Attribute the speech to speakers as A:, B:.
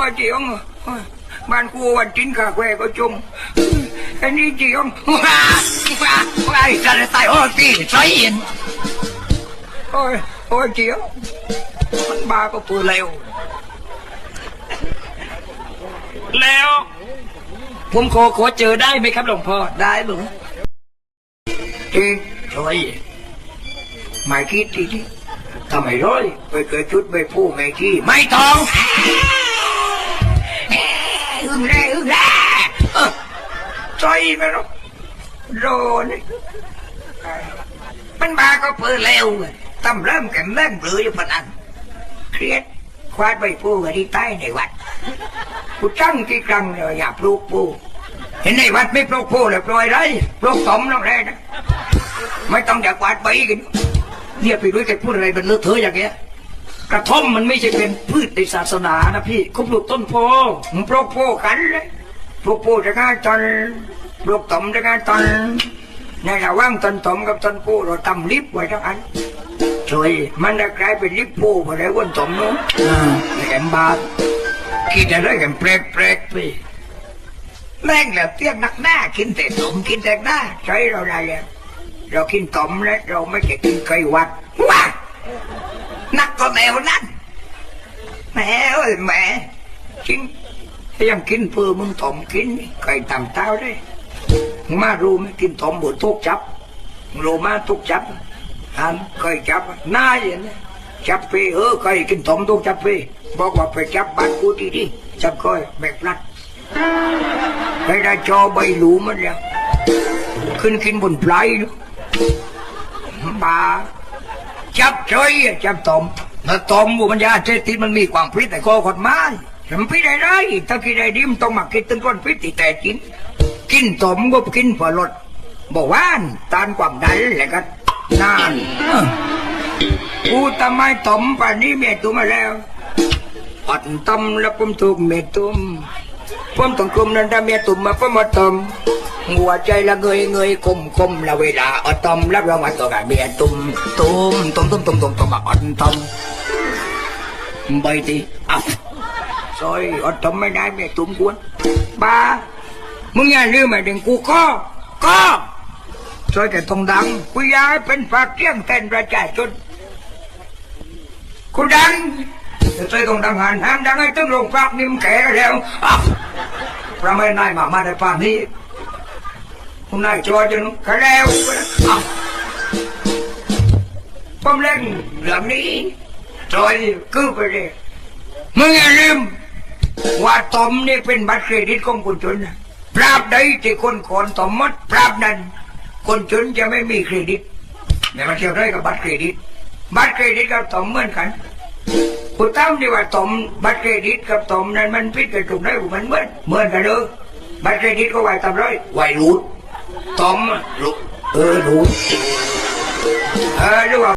A: อ้ยเจียงโอ้ยบ้านกูวันจินกาแฟก็จมอันนี้เจียงว้าว้าว้าจะได้ตายโอ้ตีใส่เห็นโอ้ยโอ้ยเจียงมันบ้าก็ปืนเร็ว
B: แล้วผมขอขอเจอได้ไหมครับหลวงพ่อ
A: ได้หรือที่ช่วยไม่คิดทีที่ทำไมร้อยไปเกิดชุดไปผู้ไม่ขี้ไม่ต้อง ใจไม่รู้โดนมันมาก็เปิดเร็วตำเริ่มกันเริ่มเบลืออยู่พนันเครียดควาดไปผู้กันที่ใต้ในวัดกูตั้งที่กลางเลยอย่าปลูกผู้เห็นในวัดไม่ปลุกผู้เลยปล่อยไรปลุกสมน้องแรนะไม่ต้องอยากวาดใบกันเนี่ยไปด้วยแกพูดอะไรเป็นเลอะเทอะอย่างเงี้ย
B: กระท่อมมันไม่ใช่เป็นพืชในศาสนานะพี่เขาปลูกต้นโพ
A: มึงปลุกผู้กันเลย ปลุกผู้จะง่านตอนปลุกตมจะง่านตอนในระหว่างตอนตมกับตอนผู้เราทำลิฟต์ไว้ทั้งอันช่วยมันจะกลายเป็นลิฟต์ผู้ไปได้วันตมนู้นอ่าแกมบาทคิดอะไรกันแปลกแปลกๆไปแม่งแล้วเตี้ยนักหน้ากินแต่ตมกินแต่หน้าใช้เราได้แล้วเรากินตมแล้วเราไม่ใช่กินไก่วัดว้านักก็แมวนั่นแม่เอ้ยแม่จริง ยังกินเพื่อมึงตมกินไก่ตำเต้าได้มารู้ไหมกินตมบนทุกจับมึงรู้มาทุกจับอันไก่จับนาย่างนี้จับไปเออไก่กินตมทุกจับไปบอกว่าไปจับบ้านกูดีดีจับก้อยแบกพลัดไปได้จอใบหลูมันแล้วขึ้นกินบนปลายเนอะบาจับเฉยอะจับตอมถ้าตอมบุมันยาเจติมันมีความพิษแต่ก็กฎหมาย ฉันพิษอะไรถ้ากินอะไรดิมต้องมาคิดถึงก้นพิษที่แต่กิน กินตมก็กินเพื่อลดบอกว่านตานความดันแหละก็นานกูทำไมตอมป่านนี้เมียตุ้มมาแล้วอดตอมแล้วผมถูกเมียตุ้มผมต้องกลมนั้นถ้าเมียตุ่มมาผมมาตอมหัวใจละเงยเงยคมคมละเวลาอดตอมรับรางวัลตัวกับเมียตุมตุมตุ่มตุ่มตุ่มตุ่มตุ่มมาอดตอมใบทีอะ ซอยอดตอมไม่ได้เมียตุ่มกวนบ้ามึงอย่าลืมไอ้เด็กกูก็ก็ซอยแต่ต้องดังกูอยากให้เป็นฝากเที่ยงแทนประชาชนกูดังแต่ซอยต้องดังหันห้ามดังให้ตึ้งโรงพักนิ่มแก่แล้วอะพระไม่นายมามาในป่านนี้คุณนายจอจนกระแล้วอ้าวผมเล่นเรื่องนี้จอยคือไปเลยมึงอย่าลืม ว่าตอมนี่เป็นบัตรเครดิตของคนจนนะปราบใดที่คนขอนตอมหมดปราบนั้น คนจนจะไม่มีเครดิตอย่ามาเที่ยวได้กับบัตรเครดิต บัตรเครดิตกับตอมเหมือนกันคุณตั้มดีว่าตอมบัตรเครดิตกับตอมนั้นมันพิดกันตรงไหนมันเหมือนเหมือนกันเลยบัตรเครดิตก็ไหวตามร้อยไหวรูดตอมรูดเออรูดเออหรือว่า